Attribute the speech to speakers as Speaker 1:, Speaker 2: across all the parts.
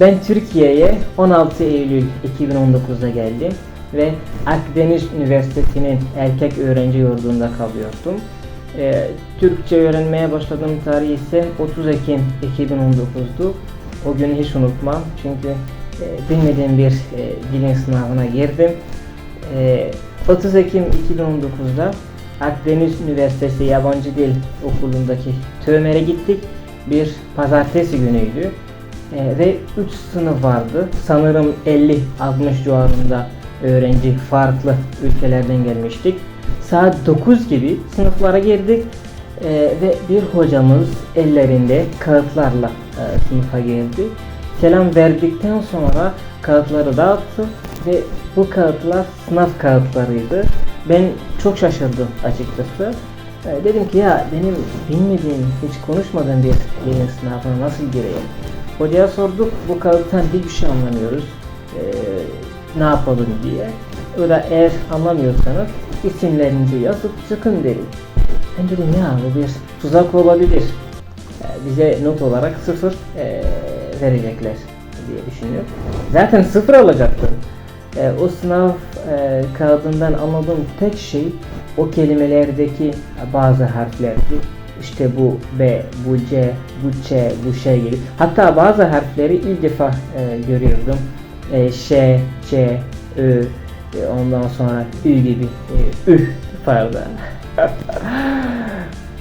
Speaker 1: Ben Türkiye'ye 16 Eylül 2019'da geldim ve Akdeniz Üniversitesi'nin erkek öğrenci yurdunda kalıyordum. Ee, Türkçe öğrenmeye başladığım tarih ise 30 Ekim 2019'du. O günü hiç unutmam çünkü e, bilmediğim bir e, dilin sınavına girdim. E, 30 Ekim 2019'da Akdeniz Üniversitesi Yabancı Dil Okulu'ndaki TÖMER'e gittik. Bir pazartesi günüydü. Ve 3 sınıf vardı. Sanırım 50-60 civarında öğrenci farklı ülkelerden gelmiştik. Saat 9 gibi sınıflara girdik E, ve bir hocamız ellerinde kağıtlarla e, sınıfa geldi. Selam verdikten sonra kağıtları dağıttı ve bu kağıtlar sınav kağıtlarıydı. Ben çok şaşırdım açıkçası. E, dedim ki ya benim bilmediğim, hiç konuşmadığım bir dilin sınavına nasıl gireyim? Hocaya sorduk, bu kağıttan hiçbir şey anlamıyoruz. E, ne yapalım diye. O da eğer anlamıyorsanız isimlerinizi yazıp çıkın dedi. Ben dedim ya bu bir tuzak olabilir. E, bize not olarak sıfır e, verecekler diye düşünüyorum. Zaten sıfır alacaktım. E, o sınav e, kağıdından anladığım tek şey o kelimelerdeki bazı harflerdi. İşte bu B, bu C, bu Ç, bu Ş gibi. Hatta bazı harfleri ilk defa e, görüyordum. E, Ş, Ç, Ö, e, ondan sonra Ü gibi. E, Ü pardon.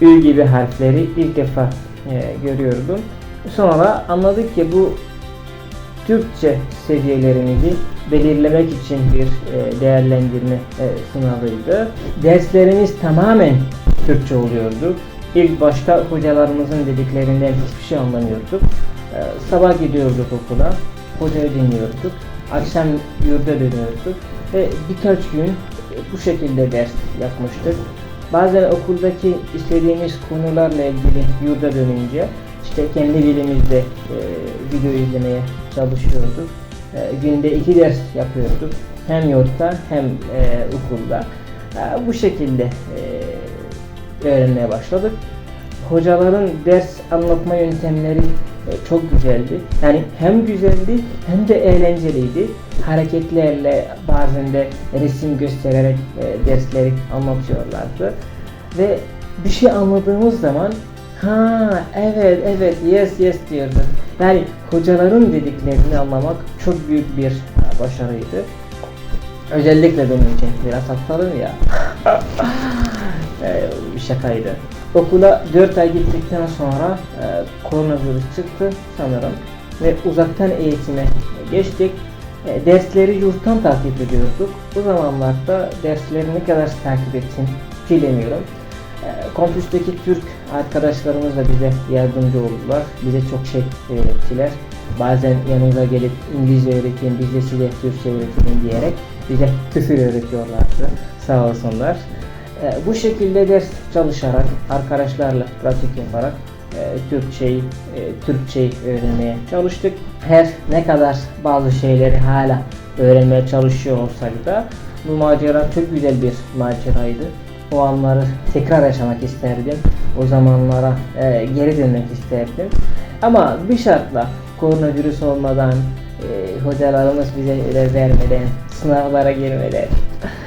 Speaker 1: Ü gibi harfleri ilk defa e, görüyordum. Sonra anladık ki bu Türkçe seviyelerimizi belirlemek için bir e, değerlendirme e, sınavıydı. Derslerimiz tamamen Türkçe oluyordu. İlk başta hocalarımızın dediklerinden hiçbir şey anlamıyorduk. E, sabah gidiyorduk okula, hocayı dinliyorduk. Akşam yurda dönüyorduk ve birkaç gün e, bu şekilde ders yapmıştık. Bazen okuldaki işlediğimiz konularla ilgili yurda dönünce işte kendi dilimizde e, video izlemeye çalışıyorduk. E, günde iki ders yapıyorduk. Hem yurtta hem e, okulda. E, bu şekilde e, öğrenmeye başladık. Hocaların ders anlatma yöntemleri e, çok güzeldi. Yani hem güzeldi hem de eğlenceliydi. Hareketlerle bazen de resim göstererek e, dersleri anlatıyorlardı. Ve bir şey anladığımız zaman ha evet evet yes yes diyorduk. Yani hocaların dediklerini anlamak çok büyük bir e, başarıydı. Özellikle benim için biraz atladım ya. bir şakaydı. Okula 4 ay gittikten sonra e, koronavirüs çıktı sanırım ve uzaktan eğitime geçtik. E, dersleri yurttan takip ediyorduk. Bu zamanlarda dersleri ne kadar takip ettim bilemiyorum. E, Kompüsteki Türk arkadaşlarımız da bize yardımcı oldular. Bize çok şey öğrettiler. Bazen yanımıza gelip İngilizce öğretin, biz de size Türkçe öğretelim diyerek bize küfür öğretiyorlardı. Sağ olsunlar. E, bu şekilde ders çalışarak, arkadaşlarla pratik yaparak e, Türkçeyi, e, Türkçeyi öğrenmeye çalıştık. Her ne kadar bazı şeyleri hala öğrenmeye çalışıyor olsak da bu macera çok güzel bir maceraydı. O anları tekrar yaşamak isterdim. O zamanlara e, geri dönmek isterdim. Ama bir şartla koronavirüs olmadan, hocalarımız bize ödev vermeden, sınavlara girmeden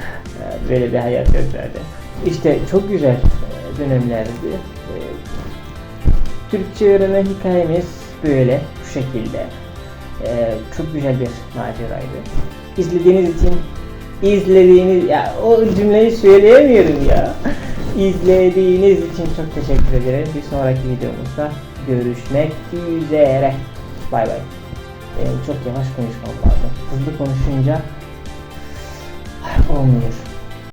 Speaker 1: böyle bir hayat gösterdi. İşte çok güzel e, dönemlerdi. E, Türkçe öğrenme hikayemiz böyle, bu şekilde. E, çok güzel bir maceraydı. İzlediğiniz için izlediğiniz ya o cümleyi söyleyemiyorum ya. İzlediğiniz için çok teşekkür ederim. Bir sonraki videomuzda görüşmek üzere. Bay bay. Benim çok yavaş konuşmam lazım. Hızlı konuşunca olmuyor.